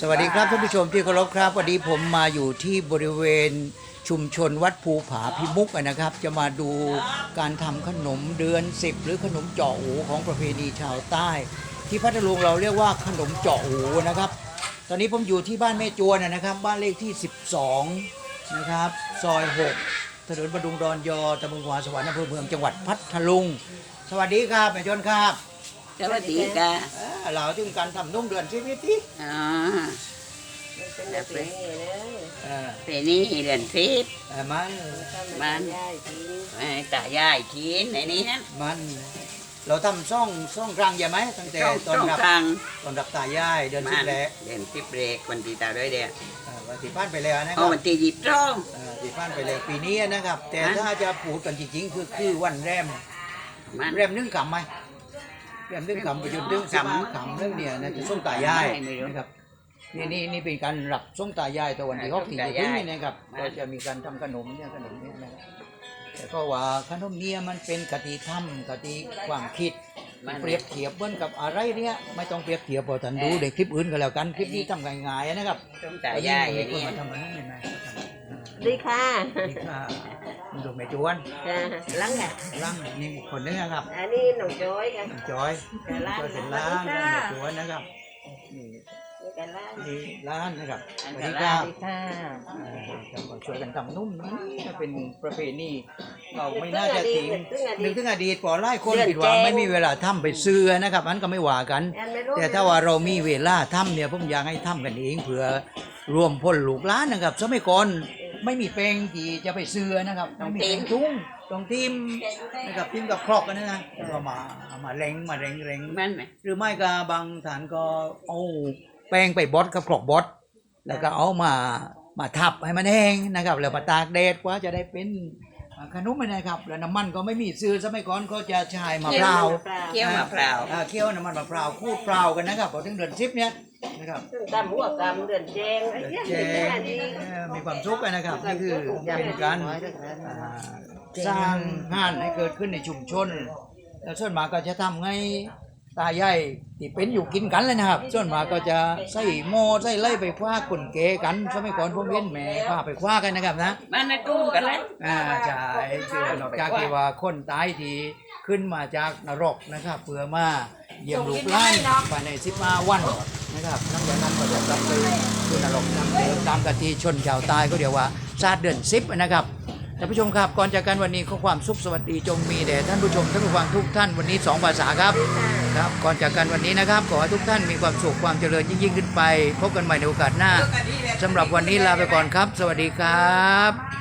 สวัสดีครับท่านผู้ชมที่เคารพครับวันนี้ผมมาอยู่ที่บริเวณชุมชนวัดภูผาพิมุกนะครับ จะมาดูการทำขนมเดือนสิบหรือขนมเจาะหูของประเพณีชาวใต้ ที่พัทลุงเราเรียกว่าขนมเจาะหูนะครับ ตอนนี้ผมอยู่ที่บ้านแม่จวนนะครับ บ้านเลขที่ 12 นะครับ ซอย 6 ถนนบดุงดอนยอตำบลขวาสวรรค์อำเภอเมืองจังหวัดพัทลุง สวัสดีครับแม่จวนครับ สวัสดีค่ะ เอ่อ เราถึงการทำนุ่มเดือนชีวิตที่อ๋อแบบนี้เลยเออเป็นนี่เดือนทิพย์เออมันมันไอ้ตายายทีนไอ้นี่ฮะมันเราทำซ่องซ่องกลางใช่ไหมตั้งแต่ตอนรับทางตอนรับตายายเดือนสิมับรกเดือนทิพย์เบรกวันที่ตาด้วยเดียวเอ่อวันที่ผ่านไปแล้วนะครับวันที่ยีบร้องเอ่อที่ผ่านไปแล้วปีนี้นะครับ แต่ถ้าจะพูดกันจริงๆคือคือวันแรมมันแรมนึ่งขำไหม แรมนึ่งขำไปจนถึงสิบห้าขำเรื่องเนี้ยนะจะส่งตายายไม่รู้นะครับนี่นี่นี่เป็นการรับส่งตายายตัววันที่หกที่จะถึงนี่นะครับฮะก็จะมีการทำขนมเนี่ยขนมเนี่ยนะครับแต่ก็ว่าขนมเนี่ยมันเป็นกติธรรมกติความคิดมันเปรียบเทียบเหมือนกับอะไรเนี่ยไม่ต้องเปรียบเทียบพอท่านดูในคลิปอื่นก็แล้วกันคลิปนี้ทำง่ายๆนะครับช่องตายายมีไอ้คนนี่มาทำมันนี่ไหมดีค่ะนี่ค่ะ คุณดูแม่จวนจ้ะลังอะร่างนี่อีกคนนึงนะครับอันนี้หนูจอยค่ะน้องจอยแต่ร้าน จอยเป็นล้านสวัสดีแม่ค่ะจวนนะครับนี่นี่แต่ร้านนี่ล้านนะครับสอันวัสตดีครารัยบดีค่ะอ่าจะมาช่วยกันทำนุ่มนะมันเป็นประเพณีเราไม่น่าจะทิ้งนึกถึงอดีตปอไล่คนผิดหวังไม่มีเวลาทำไปซื้อนะครับมันก็ไม่ว่ากัน อันไม่รู้ แต่ถ้าว่าเรามีเวลาทำเนี่ยผมอยากให้ทำกันเองเผื่อรวมพลลูกหล้านนะครับสมัยก่อน ไม่มีแปลงที่จะไปซื้อนะครับต้องมีแปลงทุ่งต้องทิมนะครับทิมกับครอกกันนะนะแล้วก็มาเอามาเล็งมาเล็งเล็งมันไหมหรือไม่ก็บางฐานก็เอาแป้งไปบดกับครอกบดแล้วก็เอามามาทับให้มันแห้งนะครับแล้วมาตากแดดกว่าจะได้เป็น ขนมนะครับแล้วน้ำมันก็ไม่มีซื้อสมัยก่อนก็จะใช้มะพร้าวเคี่ยวมะพร้าวอ่เคี่ยวน้ำมันมะพร้าวคูดเปล่ากันนะครับพอถึงเดือนสิบเนี้ยนะครับซึ่งตำหัวตำเดือนแจงไอ้เดือนเหี้ยเจอันนี้เอ่อมีความสุขกันนะครับนี่คือเป็นการอ่าสร้างงานให้เกิดขึ้นในชุมชนแล้วส่วนมากก็จะทำให้ ตายายที่เป็นอยู่กินกันเลยนะครับ ส่วนมากก็จะใส่หม้อใส่ไล่ไปคว้าคนเกกันสมัยก่อนผมเห็นแม่พาไปคว้ากันนะครับนะมันในกุ้งกันแล้วอ่าใช่คือนอกจากที่ว่าคนตายที่ขึ้นมาจากนรกนะครับเพื่อมาเยี่ยมลูกหลานภายในสิบห้าวันนะครับหลังจากนั้นก็จะกลับไปคือนรกตามเดิมตามกติชนชาวใตายก็เรียกว่าชาติเดือนสิบนะครับ ท่านผู้ชมครับก่อนจากกันวันนี้ขอความสุขสวัสดีจงมีแด่ท่านผู้ชมท่านผู้ฟังทุกท่านวันนี้สองภาษาครับครับ ก่อนจากกันวันนี้นะครับขอให้ทุกท่านมีความสุขความเจริญยิ่งๆขึ้นไป พบกันใหม่ในโอกาสหน้าสำหรับวันนี้ลาไปก่อนครับ สวัสดีครับ